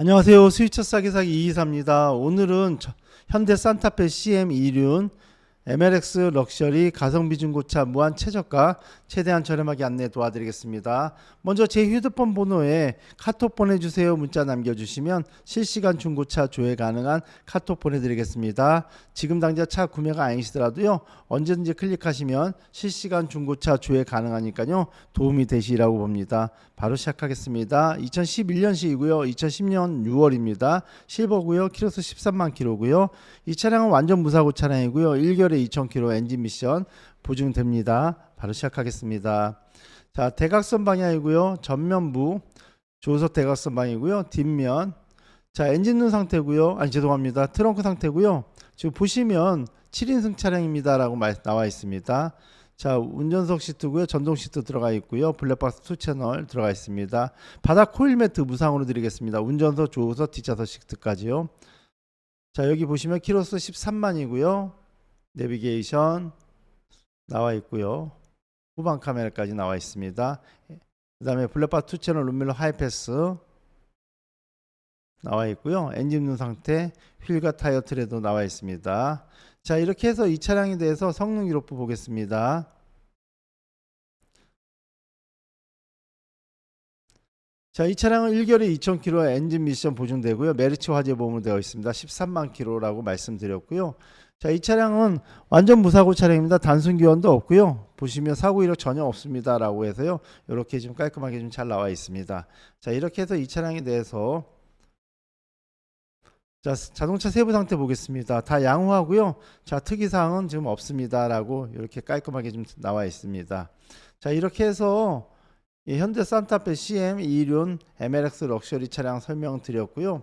안녕하세요. 스위처 싸게 사기 이이사입니다. 오늘은 저- 현대 산타페 CM2륜 MLX 럭셔리 가성비 중고차 무한 최저가 최대한 저렴하게 안내 도와드리겠습니다. 먼저 제 휴대폰 번호에 카톡 보내주세요 문자 남겨주시면 실시간 중고차 조회 가능한 카톡 보내드리겠습니다. 지금 당장 차 구매가 아니시더라도요 언제든지 클릭하시면 실시간 중고차 조회 가능하니까요 도움이 되시라고 봅니다. 바로 시작하겠습니다. 2011년식이고요. 2010년 6월입니다. 실버고요. 키로수 13만 킬로고요. 이 차량은 완전 무사고 차량이고요. 1개월에 2,000킬로 엔진 미션 보증됩니다. 바로 시작하겠습니다. 자, 대각선 방향이고요. 전면부 조석 대각선 방이고요. 뒷면 자, 엔진룸 상태고요. 아니 죄송합니다. 트렁크 상태고요. 지금 보시면 7인승 차량입니다라고 말, 나와 있습니다. 자, 운전석 시트고요. 전동 시트 들어가 있고요. 블랙박스 투 채널 들어가 있습니다. 바닥 코일 매트 무상으로 드리겠습니다. 운전석, 조우석, 뒷좌석 시트까지요. 자, 여기 보시면 키로수 13만이고요. 내비게이션 나와 있고요. 후방 카메라까지 나와 있습니다. 그 다음에 블랙박스 투 채널 룸밀러 하이패스 나와 있고요. 엔진 룸 상태, 휠과 타이어 트레도 나와 있습니다. 자, 이렇게 해서 이 차량에 대해서 성능 기록부 보겠습니다. 자, 이 차량은 1개월에 2,000km 엔진 미션 보증되고요. 메리츠 화재 보험으로 되어 있습니다. 13만 킬로라고 말씀드렸고요. 자, 이 차량은 완전 무사고 차량입니다. 단순 기원도 없고요. 보시면 사고 이력 전혀 없습니다라고 해서요. 이렇게 좀 깔끔하게 좀 잘 나와 있습니다. 자, 이렇게 해서 이 차량에 대해서 자, 자동차 세부 상태 보겠습니다. 다 양호하고요. 자, 특이 사항은 지금 없습니다라고 이렇게 깔끔하게 좀 나와 있습니다. 자, 이렇게 해서 이 현대 산타페 CM 2륜 MLX 럭셔리 차량 설명 드렸고요.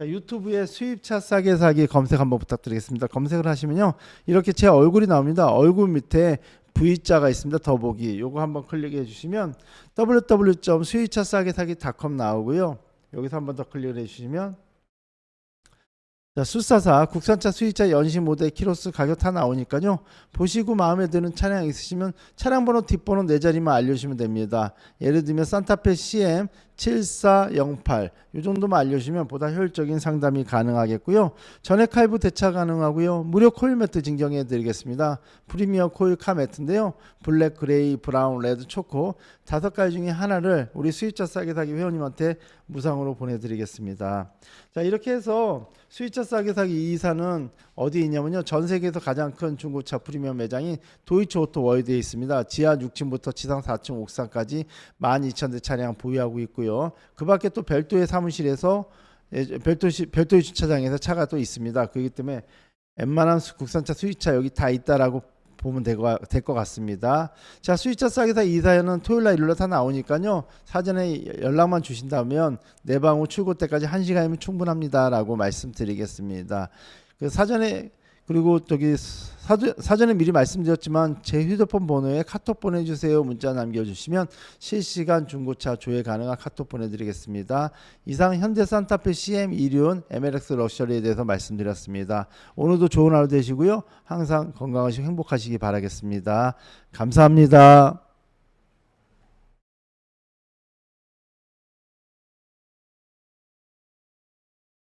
자, 유튜브에 수입차 싸게 사기 검색 한번 부탁드리겠습니다. 검색을 하시면요. 이렇게 제 얼굴이 나옵니다. 얼굴 밑에 V자가 있습니다. 더보기. 요거 한번 클릭해 주시면 www.수입차 싸게 사기.com 나오고요. 여기서 한번 더 클릭을 해 주시면 자, 수사사 국산차 수입차 연식 모델 키로수 가격 다 나오니까요. 보시고 마음에 드는 차량 있으시면 차량 번호 뒷번호 네 자리만 알려주시면 됩니다. 예를 들면 산타페 CM 7408 이 정도만 알려주시면 보다 효율적인 상담이 가능하겠고요. 전액 할부 대차 가능하고요. 무료 코일 매트 증정해 드리겠습니다. 프리미엄 코일 카 매트인데요. 블랙, 그레이, 브라운, 레드, 초코 다섯 가지 중에 하나를 우리 수입차 싸게 사기 회원님한테 무상으로 보내드리겠습니다. 자 이렇게 해서 수입차 싸게 사기 이사는 어디 있냐면요. 전 세계에서 가장 큰 중고차 프리미엄 매장인 도이치 오토 월드에 있습니다. 지하 6층부터 지상 4층 옥상까지 12,000대 차량 보유하고 있고요. 그 밖에 또 별도의 사무실에서 예, 별도시, 별도의 주차장에서 차가 또 있습니다. 그렇기 때문에 웬만한 수- 국산차 수입차 여기 다 있다라고 보면 될 것 같습니다. 자, 수입차 싸게사 이사연은 토요일 날 일요일날 다 나오니까요. 사전에 연락만 주신다면 내방 후 출고 때까지 1시간이면 충분합니다라고 말씀드리겠습니다. 그 사전에 그리고 저기 사전, 사전에 미리 말씀드렸지만 제 휴대폰 번호에 카톡 보내주세요 문자 남겨주시면 실시간 중고차 조회 가능한 카톡 보내드리겠습니다. 이상 현대 산타페 CM 2륜 MLX 럭셔리에 대해서 말씀드렸습니다. 오늘도 좋은 하루 되시고요. 항상 건강하시고 행복하시기 바라겠습니다. 감사합니다.